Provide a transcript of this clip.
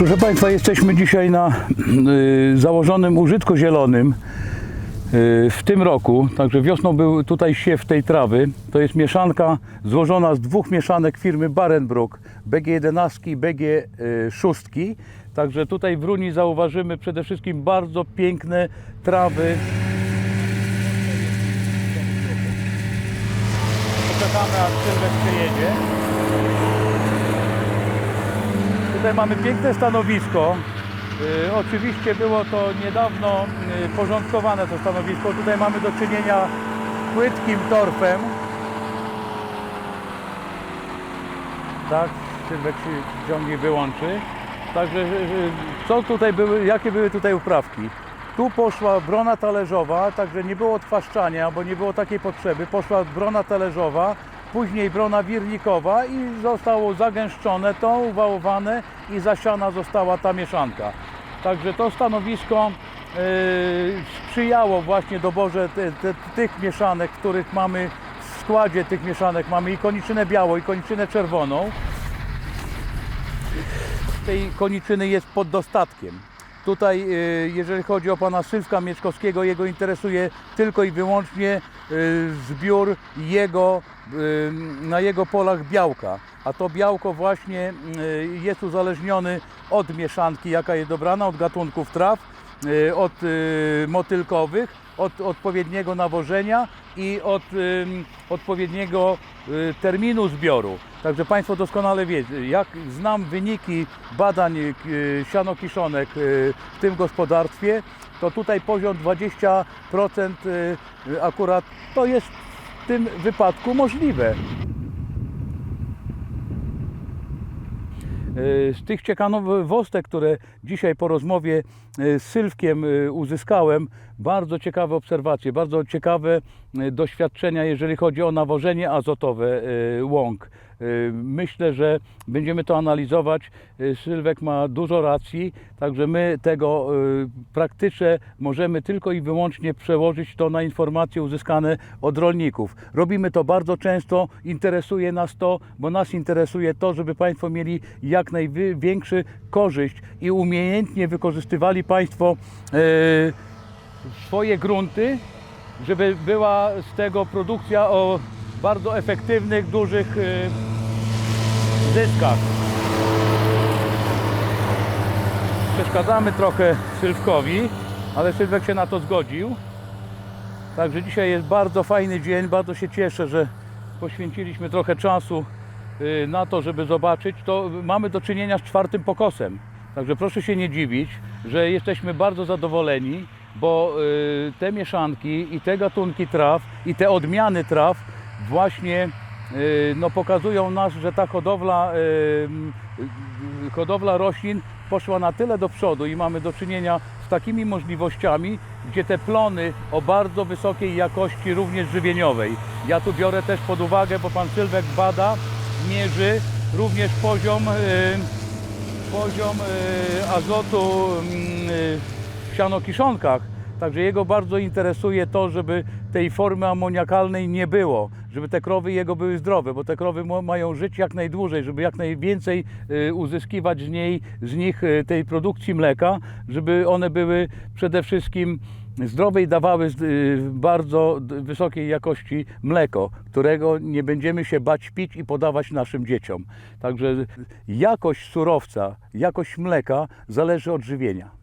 Proszę Państwa, jesteśmy dzisiaj na y, założonym użytku zielonym y, w tym roku. Także wiosną był tutaj siew tej trawy. To jest mieszanka złożona z dwóch mieszanek firmy Barenbrook, BG11 i BG6. Także tutaj w Runi zauważymy przede wszystkim bardzo piękne trawy. Poczekamy aż przyjedzie. Tutaj mamy piękne stanowisko. Y, oczywiście było to niedawno y, porządkowane to stanowisko. Tutaj mamy do czynienia z płytkim torfem. Tak, Sylwek się ciągnie wyłączy. Także y, co tutaj były, jakie były tutaj uprawki? Tu poszła brona talerzowa, także nie było odchwaszczania, bo nie było takiej potrzeby. Poszła brona talerzowa, później brona wirnikowa i zostało zagęszczone to, uwałowane i zasiana została ta mieszanka. Także to stanowisko yy, sprzyjało właśnie doborze te, te, tych mieszanek, których mamy w składzie tych mieszanek mamy i koniczynę białą i koniczynę czerwoną tej koniczyny jest pod dostatkiem. Tutaj, y, jeżeli chodzi o pana Sylwka Mieczkowskiego, jego interesuje tylko i wyłącznie y, zbiór jego, y, na jego polach białka. A to białko właśnie jest uzależniony od mieszanki, jaka jest dobrana, od gatunków traw, od y, motylkowych, od odpowiedniego nawożenia i od odpowiedniego y, terminu zbioru. Także Państwo doskonale wiedzą, jak znam wyniki badań y, sianokiszonek y, w tym gospodarstwie, to tutaj poziom 20% y, y, akurat to jest w tym wypadku możliwe. Z tych ciekawostek, które dzisiaj po rozmowie y, z Sylwkiem y, uzyskałem, bardzo ciekawe obserwacje, bardzo ciekawe doświadczenia, jeżeli chodzi o nawożenie azotowe łąk. Y, Myślę, że będziemy to analizować. Y, Sylwek ma dużo racji, także my tego y, praktycznie możemy tylko i wyłącznie przełożyć to na informacje uzyskane od rolników. Robimy to bardzo często, interesuje nas to, bo nas interesuje to, żeby Państwo mieli jak największy korzyść i umiejętnie wykorzystywali Państwo swoje grunty, żeby była z tego produkcja o bardzo efektywnych, dużych zyskach. Przeszkadzamy trochę Sylwkowi, ale Sylwek się na to zgodził. Także dzisiaj jest bardzo fajny dzień, bardzo się cieszę, że poświęciliśmy trochę czasu y, na to, żeby zobaczyć. To mamy do czynienia z czwartym pokosem. Także proszę się nie dziwić, że jesteśmy bardzo zadowoleni, bo y, te mieszanki i te gatunki traw i te odmiany traw właśnie no, pokazują nas, że ta hodowla, y, y, hodowla roślin poszła na tyle do przodu i mamy do czynienia z takimi możliwościami, gdzie te plony o bardzo wysokiej jakości również żywieniowej. Ja tu biorę też pod uwagę, bo pan Sylwek bada, mierzy również poziom, y, poziom y, azotu mm, y, w sianokiszonkach. Także jego bardzo interesuje to, żeby tej formy amoniakalnej nie było, żeby te krowy jego były zdrowe, bo te krowy mają żyć jak najdłużej, żeby jak najwięcej y, uzyskiwać z niej, z nich y, tej produkcji mleka, żeby one były przede wszystkim zdrowe i dawały y, bardzo wysokiej jakości mleko, którego nie będziemy się bać pić i podawać naszym dzieciom. Także jakość surowca, jakość mleka zależy od żywienia.